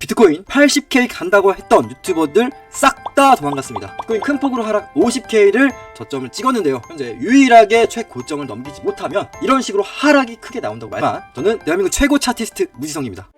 비트코인 80K 간다고 했던 유튜버들 싹 다 도망갔습니다. 비트코인 큰 폭으로 하락 50K를 저점을 찍었는데요. 현재 유일하게 최고점을 넘기지 못하면 이런 식으로 하락이 크게 나온다고 말만 저는 대한민국 최고 차티스트 무지성입니다.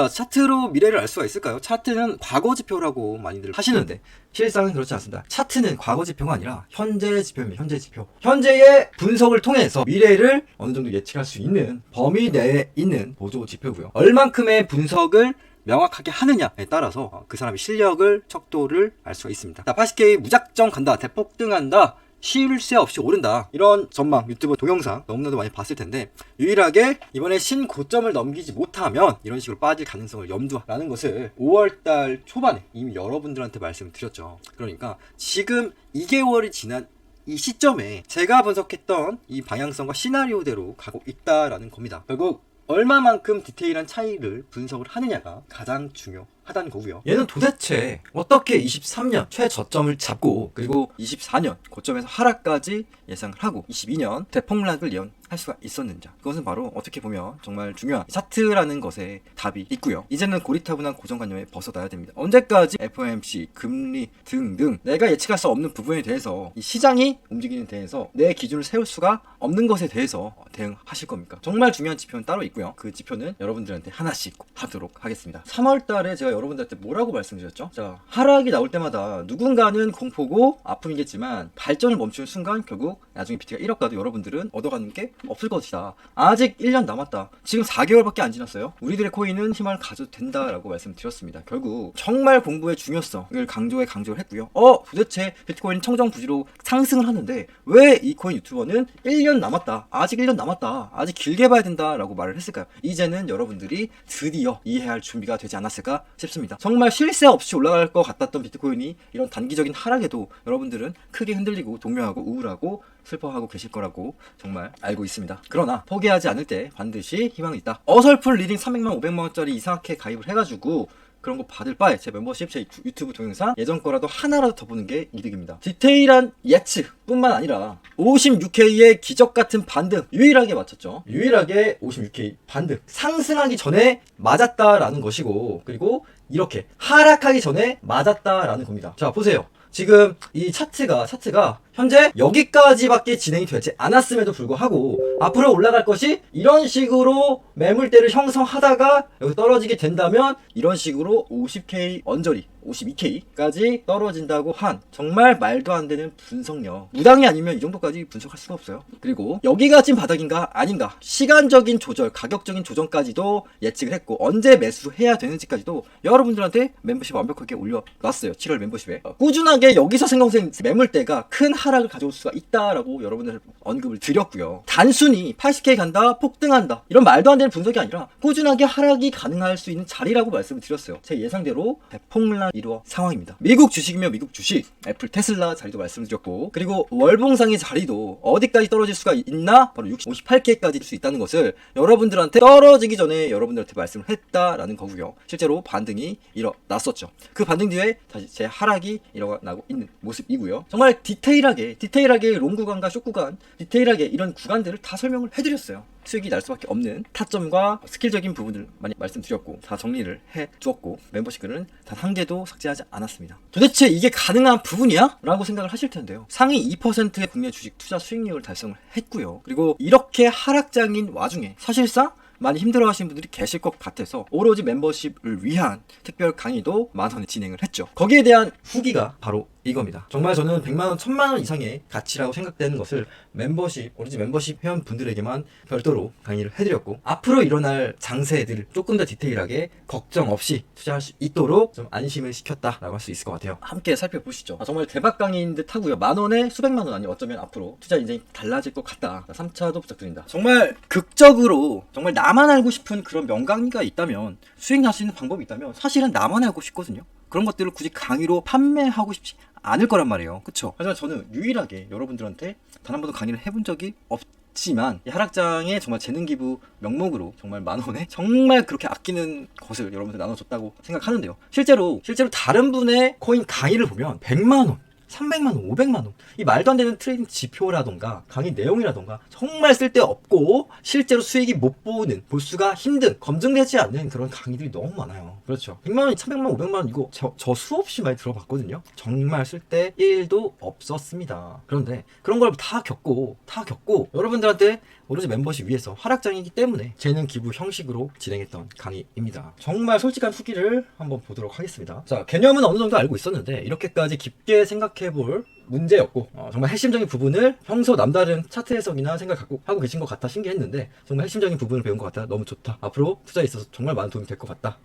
자, 차트로 미래를 알 수가 있을까요? 차트는 과거 지표라고 많이들 하시는데 실상은 그렇지 않습니다. 차트는 과거 지표가 아니라 현재 지표입니다. 현재 지표. 현재의 분석을 통해서 미래를 어느 정도 예측할 수 있는 범위 내에 있는 보조 지표고요. 얼만큼의 분석을 명확하게 하느냐에 따라서 어, 그 사람의 실력을 척도를 알 수가 있습니다. 자, 80K 무작정 간다, 대폭등한다. 쉴 새 없이 오른다. 이런 전망 유튜브 동영상 너무나도 많이 봤을 텐데 유일하게 이번에 신고점을 넘기지 못하면 이런 식으로 빠질 가능성을 염두라는 것을 5월달 초반에 이미 여러분들한테 말씀을 드렸죠. 그러니까 지금 2개월이 지난 이 시점에 제가 분석했던 이 방향성과 시나리오대로 가고 있다라는 겁니다. 결국 얼마만큼 디테일한 차이를 분석을 하느냐가 가장 중요 하다는 거고요. 얘는 도대체 어떻게 23년 최저점을 잡고 그리고 24년 고점에서 하락까지 예상을 하고 22년 대폭락을 예언 할 수가 있었는지 그것은 바로 어떻게 보면 정말 중요한 차트라는 것에 답이 있고요. 이제는 고리타분한 고정관념에 벗어나야 됩니다. 언제까지 FOMC, 금리 등등 내가 예측할 수 없는 부분에 대해서 이 시장이 움직이는 데에서 내 기준을 세울 수가 없는 것에 대해서 대응하실 겁니까? 정말 중요한 지표는 따로 있고요. 그 지표는 여러분들한테 하나씩 하도록 하겠습니다. 3월 달에 제가 여러분들한테 뭐라고 말씀드렸죠? 자, 하락이 나올 때마다 누군가는 공포고 아픔이겠지만 발전을 멈추는 순간 결국 나중에 비트가 1억 가도 여러분들은 얻어가는 게 없을 것이다. 아직 1년 남았다. 지금 4개월밖에 안 지났어요. 우리들의 코인은 힘을 가져도 된다라고 말씀드렸습니다. 결국 정말 공부의 중요성을 강조해 강조를 했고요. 어, 도대체 비트코인 청정 부지로 상승을 하는데 왜 이 코인 유튜버는 1년 남았다. 아직 1년 남았다. 아직 길게 봐야 된다라고 말을 했을까요? 이제는 여러분들이 드디어 이해할 준비가 되지 않았을까 싶습니다. 정말 쉴새 없이 올라갈 것 같았던 비트코인이 이런 단기적인 하락에도 여러분들은 크게 흔들리고 동요하고 우울하고 슬퍼하고 계실 거라고 정말 알고 있습니다. 그러나 포기하지 않을 때 반드시 희망이 있다. 어설픈 리딩 300만 500만 원짜리 이상하게 가입을 해가지고 그런 거 받을 바에 제 멤버십, 제 유튜브 동영상 예전 거라도 하나라도 더 보는 게 이득입니다. 디테일한 예측뿐만 아니라 56K의 기적 같은 반등 유일하게 맞췄죠. 유일하게 56K 반등 상승하기 전에 맞았다라는 것이고 그리고 이렇게 하락하기 전에 맞았다라는 겁니다. 자 보세요. 지금 이 차트가 차트가 현재 여기까지밖에 진행이 되지 않았음에도 불구하고 앞으로 올라갈 것이 이런 식으로 매물대를 형성하다가 여기 떨어지게 된다면 이런 식으로 50K 언저리 52K까지 떨어진다고 한 정말 말도 안 되는 분석력. 무당이 아니면 이 정도까지 분석할 수가 없어요. 그리고 여기가 지금 바닥인가 아닌가 시간적인 조절 가격적인 조정까지도 예측을 했고 언제 매수를 해야 되는지까지도 여러분들한테 멤버십 완벽하게 올려놨어요. 7월 멤버십에. 어, 꾸준하게 여기서 생성된 매물대가 큰 하락을 가져올 수가 있다라고 여러분들 언급을 드렸고요. 단순히 80K 간다 폭등한다 이런 말도 안 되는 분석이 아니라 꾸준하게 하락이 가능할 수 있는 자리라고 말씀을 드렸어요. 제 예상대로 대폭락 이루어 상황입니다. 미국 주식이며 미국 주식 애플 테슬라 자리도 말씀드렸고 그리고 월봉상의 자리도 어디까지 떨어질 수가 있나? 바로 60, 58K까지 일수 있다는 것을 여러분들한테 떨어지기 전에 여러분들한테 말씀을 했다라는 거고요. 실제로 반등이 일어났었죠. 그 반등 뒤에 다시 제 하락이 일어나고 있는 모습이고요. 정말 디테일하게 디테일하게 롱 구간과 숏 구간 디테일하게 이런 구간들을 다 설명을 해드렸어요 수익이 날 수밖에 없는 타점과 스킬적인 부분을 많이 말씀드렸고 다 정리를 해 주었고 멤버십 글은 단 한 개도 삭제하지 않았습니다. 도대체 이게 가능한 부분이야? 라고 생각을 하실 텐데요. 상위 2%의 국내 주식 투자 수익률을 달성을 했고요. 그리고 이렇게 하락장인 와중에 사실상 많이 힘들어 하시는 분들이 계실 것 같아서 오로지 멤버십을 위한 특별 강의도 만 원에 진행을 했죠. 거기에 대한 후기가 바로 이겁니다. 정말 저는 100만 원, 1000만 원 이상의 가치라고 생각되는 것을 멤버십, 오리지 멤버십 회원분들에게만 별도로 강의를 해드렸고, 앞으로 일어날 장세들 조금 더 디테일하게 걱정 없이 투자할 수 있도록 좀 안심을 시켰다라고 할 수 있을 것 같아요. 함께 살펴보시죠. 아, 정말 대박 강의인 듯 하고요. 만 원에 수백만 원 아니 어쩌면 앞으로 투자 인생이 달라질 것 같다. 3차도 부탁드립니다. 정말 극적으로, 정말 나만 알고 싶은 그런 명강의가 있다면, 수익 날수 있는 방법이 있다면, 사실은 나만 알고 싶거든요. 그런 것들을 굳이 강의로 판매하고 싶지 않을 거란 말이에요. 그쵸? 하지만 저는 유일하게 여러분들한테 단 한 번도 강의를 해본 적이 없 지만 이 하락장에 정말 재능 기부 명목으로 정말 만 원에 정말 그렇게 아끼는 것을 여러분들 나눠줬다고 생각하는데요. 실제로 실제로 다른 분의 코인 강의를 보면 100만 원 300만 원, 500만 원. 이 말도 안 되는 트레이딩 지표라던가 강의 내용이라던가 정말 쓸데없고 실제로 수익이 못 보는 볼 수가 힘든 검증되지 않는 그런 강의들이 너무 많아요. 그렇죠. 100만 원, 300만 원, 500만 원 이거 저, 저 수없이 많이 들어봤거든요. 정말 쓸데 1도 없었습니다. 그런데 그런 걸 다 겪고 다 겪고 여러분들한테 오로지 멤버십 위해서 활약장이기 때문에 재능 기부 형식으로 진행했던 강의입니다. 정말 솔직한 후기를 한번 보도록 하겠습니다. 자, 개념은 어느 정도 알고 있었는데 이렇게까지 깊게 생각해 볼 문제였고 어, 정말 핵심적인 부분을 평소 남다른 차트 해석이나 생각 갖고 하고 계신 것 같아 신기했는데 정말 핵심적인 부분을 배운 것 같아 너무 좋다. 앞으로 투자에 있어서 정말 많은 도움이 될 것 같다.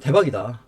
대박이다.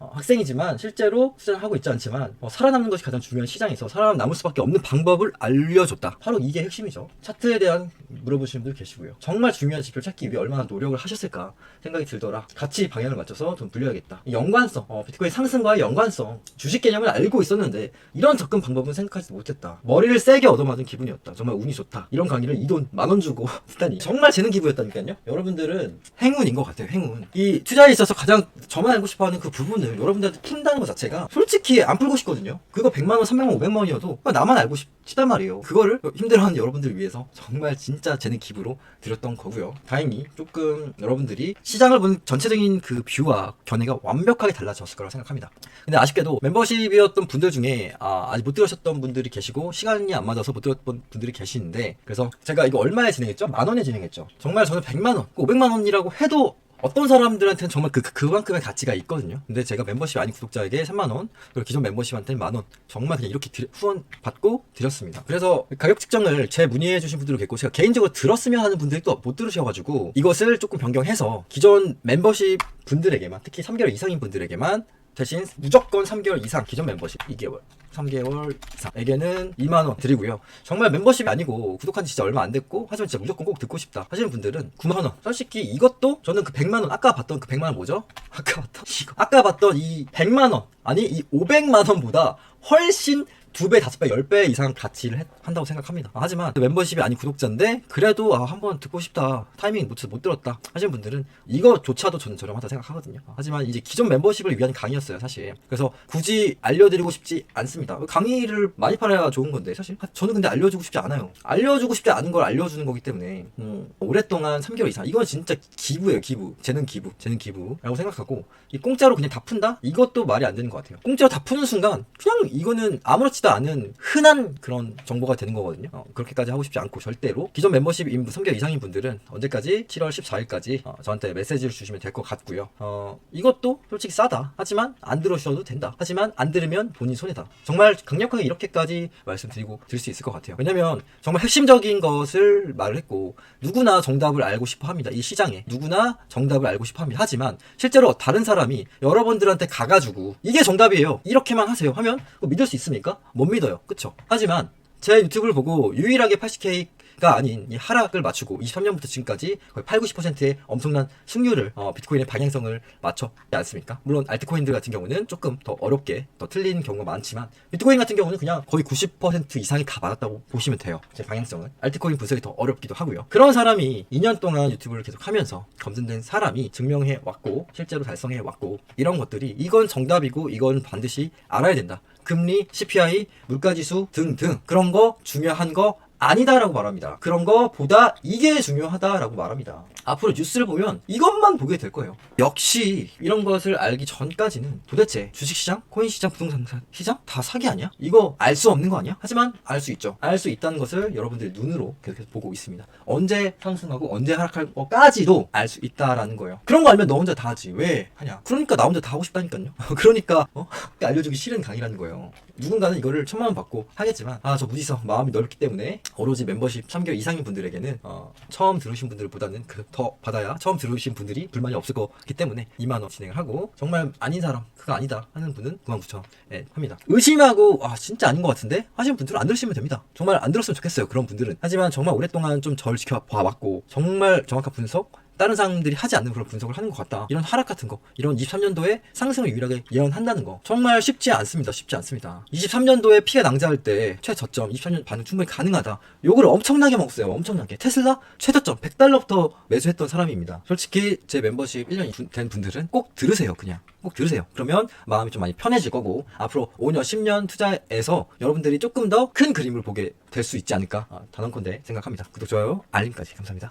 어, 학생이지만 실제로 투자를 하고 있지 않지만 어, 살아남는 것이 가장 중요한 시장에서 살아남을 수밖에 없는 방법을 알려줬다. 바로 이게 핵심이죠. 차트에 대한 물어보시는 분들 계시고요. 정말 중요한 지표를 찾기 위해 얼마나 노력을 하셨을까 생각이 들더라. 같이 방향을 맞춰서 돈 불려야겠다. 이 연관성, 어, 비트코인 상승과의 연관성, 주식 개념을 알고 있었는데 이런 접근 방법은 생각하지 못했다. 머리를 세게 얻어맞은 기분이었다. 정말 운이 좋다. 이런 강의를 이 돈 만 원 주고 듣다니 정말 재능 기부였다니까요. 여러분들은 행운인 것 같아요. 행운. 이 투자에 있어서 가장 저만 알고 싶어하는 그 부분을 여러분들한테 푼다는 것 자체가 솔직히 안 풀고 싶거든요. 그거 100만 원, 300만 원, 500만 원이어도 나만 알고 싶, 싶단 말이에요. 그거를 힘들어하는 여러분들을 위해서 정말 진짜 재능 기부로 드렸던 거고요. 다행히 조금 여러분들이 시장을 본 전체적인 그 뷰와 견해가 완벽하게 달라졌을 거라고 생각합니다. 근데 아쉽게도 membership이었던 분들 중에 아, 아직 못 들으셨던 분들이 계시고 시간이 안 맞아서 못 들었던 분들이 계시는데 그래서 제가 이거 얼마에 진행했죠? 만 원에 진행했죠. 정말 저는 100만 원, 500만 원이라고 해도 어떤 사람들한테는 정말 그, 그- 그만큼의 가치가 있거든요. 근데 제가 멤버십 아닌 구독자에게 3만원, 그리고 기존 멤버십한테는 만원, 정말 그냥 이렇게 드리- 후원 받고 드렸습니다. 그래서 가격 측정을 제 문의해주신 분들도 계고, 제가 개인적으로 들었으면 하는 분들이 또 못 들으셔가지고, 이것을 조금 변경해서 기존 멤버십 분들에게만, 특히 3개월 이상인 분들에게만 대신 무조건 3개월 이상 기존 멤버십 2개월. 3개월 이상에게는 2만원 드리고요. 정말 멤버십이 아니고 구독한 지 진짜 얼마 안 됐고 하지만 진짜 무조건 꼭 듣고 싶다 하시는 분들은 9만원. 솔직히 이것도 저는 그 100만원 아까 봤던 그 100만원 뭐죠? 아까 봤던 이거. 아까 봤던 이 100만원. 아니 이 500만원보다 훨씬 두 배, 다섯 배, 열 배 이상 가치를 했- 한다고 생각합니다. 아, 하지만 그 멤버십이 아닌 구독자인데 그래도 아, 한번 듣고 싶다. 타이밍 못, 못 들었다. 하시는 분들은 이거조차도 저는 저렴하다 생각하거든요. 아, 하지만 이제 기존 멤버십을 위한 강의였어요, 사실. 그래서 굳이 알려드리고 싶지 않습니다. 강의를 많이 팔아야 좋은 건데 사실 하- 저는 근데 알려주고 싶지 않아요. 알려주고 싶지 않은 걸 알려주는 거기 때문에 음, 오랫동안 3개월 이상 이건 진짜 기부예요, 기부. 재능 기부, 재능 기부라고 생각하고 이 공짜로 그냥 다 푼다? 이것도 말이 안 되는 것 같아요. 공짜로 다 푸는 순간 그냥 이거는 아무렇지 도 않은 흔한 그런 정보가 되는 거거든요. 어, 그렇게까지 하고 싶지 않고 절대로 기존 멤버십 인분 3개월 이상인 분들은 언제까지 7월 14일까지 어, 저한테 메시지를 주시면 될 것 같고요. 어, 이것도 솔직히 싸다. 하지만 안 들으셔도 된다. 하지만 안 들으면 본인 손해다. 정말 강력하게 이렇게까지 말씀드리고 드릴 수 있을 것 같아요. 왜냐면 정말 핵심적인 것을 말을 했고 누구나 정답을 알고 싶어 합니다. 이 시장에 누구나 정답을 알고 싶어 합니다. 하지만 실제로 다른 사람이 여러분들한테 가가지고 이게 정답이에요. 이렇게만 하세요. 하면 믿을 수 있습니까? 못 믿어요. 그쵸? 하지만 제 유튜브를 보고 유일하게 80K 가 아닌 이 하락을 맞추고 23년부터 지금까지 거의 8, 90%의 엄청난 승률을 어, 비트코인의 방향성을 맞췄지 않습니까? 물론 알트코인들 같은 경우는 조금 더 어렵게 더 틀린 경우가 많지만 비트코인 같은 경우는 그냥 거의 90% 이상이 다 맞았다고 보시면 돼요. 제 방향성은 알트코인 분석이 더 어렵기도 하고요. 그런 사람이 2년 동안 유튜브를 계속 하면서 검증된 사람이 증명해 왔고 실제로 달성해 왔고 이런 것들이 이건 정답이고 이건 반드시 알아야 된다. 금리, CPI, 물가지수 등등 그런 거 중요한 거 아니다라고 말합니다. 그런 거보다 이게 중요하다라고 말합니다. 앞으로 뉴스를 보면 이것만 보게 될 거예요. 역시 이런 것을 알기 전까지는 도대체 주식시장, 코인시장, 부동산 시장 다 사기 아니야? 이거 알 수 없는 거 아니야? 하지만 알 수 있죠. 알 수 있다는 것을 여러분들이 눈으로 계속해서 보고 있습니다. 언제 상승하고 언제 하락할 거까지도 알 수 있다라는 거예요. 그런 거 알면 너 혼자 다 하지. 왜 하냐? 그러니까 나 혼자 다 하고 싶다니까요. 그러니까 어? 알려주기 싫은 강의라는 거예요. 누군가는 이거를 천만 원 받고 하겠지만 아 저 무지성 마음이 넓기 때문에 오로지 멤버십 3개월 이상인 분들에게는 어, 처음 들으신 분들보다는 그 더 받아야 처음 들으신 분들이 불만이 없을 거기 때문에 2만 원 진행을 하고 정말 아닌 사람 그거 아니다 하는 분은 99,000원 예, 합니다. 의심하고 아 진짜 아닌 것 같은데 하시는 분들은 안 들으시면 됩니다. 정말 안 들었으면 좋겠어요 그런 분들은 하지만 정말 오랫동안 좀 절 지켜봐 왔고 정말 정확한 분석 다른 사람들이 하지 않는 그런 분석을 하는 것 같다. 이런 하락 같은 거, 이런 23년도에 상승을 유일하게 예언한다는 거 정말 쉽지 않습니다. 쉽지 않습니다. 23년도에 피해 낭자할 때 최저점 23년 반응 충분히 가능하다. 요걸 엄청나게 먹었어요. 엄청나게. 테슬라 최저점 100달러부터 매수했던 사람입니다. 솔직히 제 멤버십 1년이 된 분들은 꼭 들으세요. 그냥 꼭 들으세요. 그러면 마음이 좀 많이 편해질 거고 앞으로 5년, 10년 투자해서 여러분들이 조금 더 큰 그림을 보게 될 수 있지 않을까 아, 단언컨대 생각합니다. 구독, 좋아요, 알림까지 감사합니다.